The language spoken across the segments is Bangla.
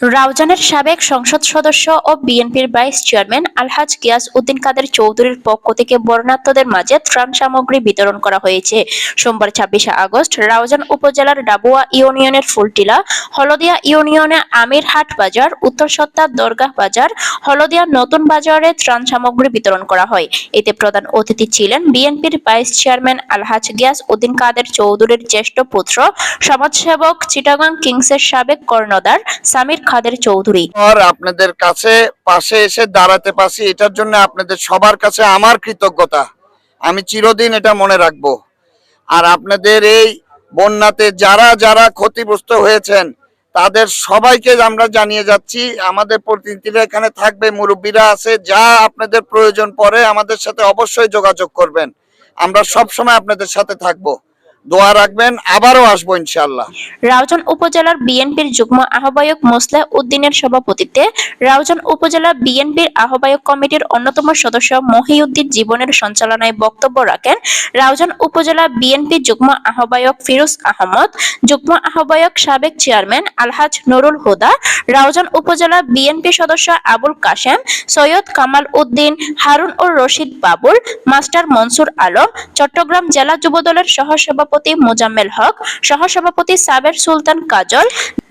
রাউজানের সাবেক সংসদ সদস্য ও বিএনপির ভাইস চেয়ারম্যান আলহাজ গিয়াস উদ্দিন কাদের চৌধুরীর পক্ষ থেকে বর্ণাঢ্যদের মাঝে ত্রাণ সামগ্রী বিতরণ করা হয়েছে। সোমবার ছাব্বিশে আগস্ট রাউজান উপজেলার ডাবুয়া ইউনিয়নের ফুলটিলা, হলদিয়া ইউনিয়নে আমিরহাট বাজার, উত্তর সত্তা দরগাহ বাজার, হলদিয়া নতুন বাজারে ত্রাণ সামগ্রী বিতরণ করা হয়। এতে প্রধান অতিথি ছিলেন বিএনপির ভাইস চেয়ারম্যান আলহাজ গিয়াস উদ্দিন কাদের চৌধুরীর জ্যেষ্ঠ পুত্র, সমাজসেবক, চিটাগাং কিংসের সাবেক কর্ণধার সামির খাদের চৌধুরী। আর আপনাদের কাছে পাশে এসে দাঁড়াতে পারছি, এটার জন্য আপনাদের সবার কাছে আমার কৃতজ্ঞতা। আমি চিরদিন এটা মনে রাখব। আর আপনাদের এই বন্যাতে যারা যারা ক্ষতিগ্রস্ত হয়েছেন, তাদের সবাইকে আমরা জানিয়ে যাচ্ছি, আমাদের প্রতিনিধিরা এখানে থাকবে, মুরব্বীরা আছে, যা আপনাদের প্রয়োজন পড়ে আমাদের সাথে অবশ্যই যোগাযোগ করবেন। আমরা সব সময় আপনাদের সাথে থাকব। দোয়া রাখবেন, আবারও আসব ইনশাল্লাহ রাউজান উপজেলার বিএনপির যুগ্ম আহ্বায়ক মোসলেহ উদ্দিনের সভাপতিত্বে রাউজান উপজেলা বিএনপির আহ্বায়ক কমিটির অন্যতম সদস্য মহিউদ্দিন জীবনের সঞ্চালনায় বক্তব্য রাখেন রাউজান উপজেলা বিএনপি যুগ্ম আহ্বায়ক ফিরোজ আহমদ, যুগ্ম আহ্বায়ক সাবেক চেয়ারম্যান আলহাজ নুরুল হুদা, রাউজান উপজেলা বিএনপি সদস্য আবুল কাশেম, সৈয়দ কামাল উদ্দিন, হারুন ও রশিদ বাবুল, মাস্টার মনসুর আলম, চট্টগ্রাম জেলা যুবদলের সহসভাপতি মোজাম্মেল হক, সহসভাপতি সাবের সুলতান কাজল,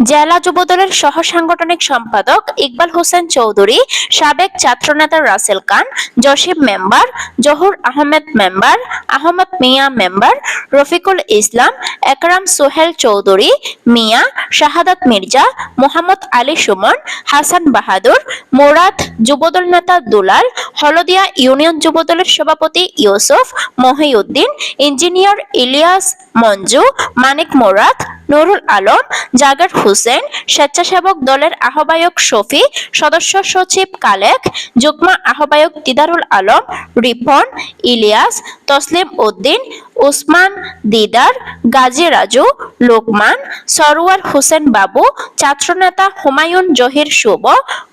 জেলা যুবদলের সহ সাংগঠনিক সম্পাদক ইকবাল হোসেন চৌধুরী, সাবেক ছাত্রনেতা Rasel Khan, Jasim member, Zahur Ahmed member, Ahmad Mia member, Rafiqul Islam, Ekram Sohel Chowdhury, Mia, Shahadat Mirza, Mohammad Ali Suman, Hasan Bahadur, Morad Jubodal নেতা দুলাল হলদিয়া ইউনিয়ন যুবদলের সভাপতি ইউসুফ মহিউদ্দিন, ইঞ্জিনিয়ার ইলিয়াস মঞ্জু, মানিক মোরাদ, নুরুল আলম, জাগার হুসেন, স্বেচ্ছাসেবক দলের আহ্বায়ক শফি, সদস্য সচিব কালেক, যুগ্ম আহ্বায়ক দিদারুল আলম, রিপন, ইলিয়াস তসলিম উদ্দিন, উসমান দিদার, গাজী রাজু, লোকমান, সরওয়ার হোসেন বাবু, ছাত্রনেতা হুমায়ুন জহির শুভ,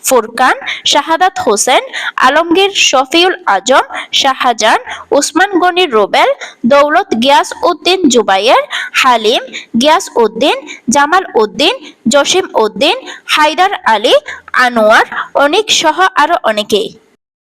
ফুরকান, শাহাদাত হোসেন, আলমগীর শফিউল আজম, শাহজাহান, উসমান গনি রুবেল, দৌলত গিয়াস উদ্দিন জুবাইয়ের হালিম গিয়াস উদ্দিন, জামাল উদ্দিন, জসিম উদ্দিন, হায়দার আলী, আনোয়ার, অনিক সহ আরও অনেকেই।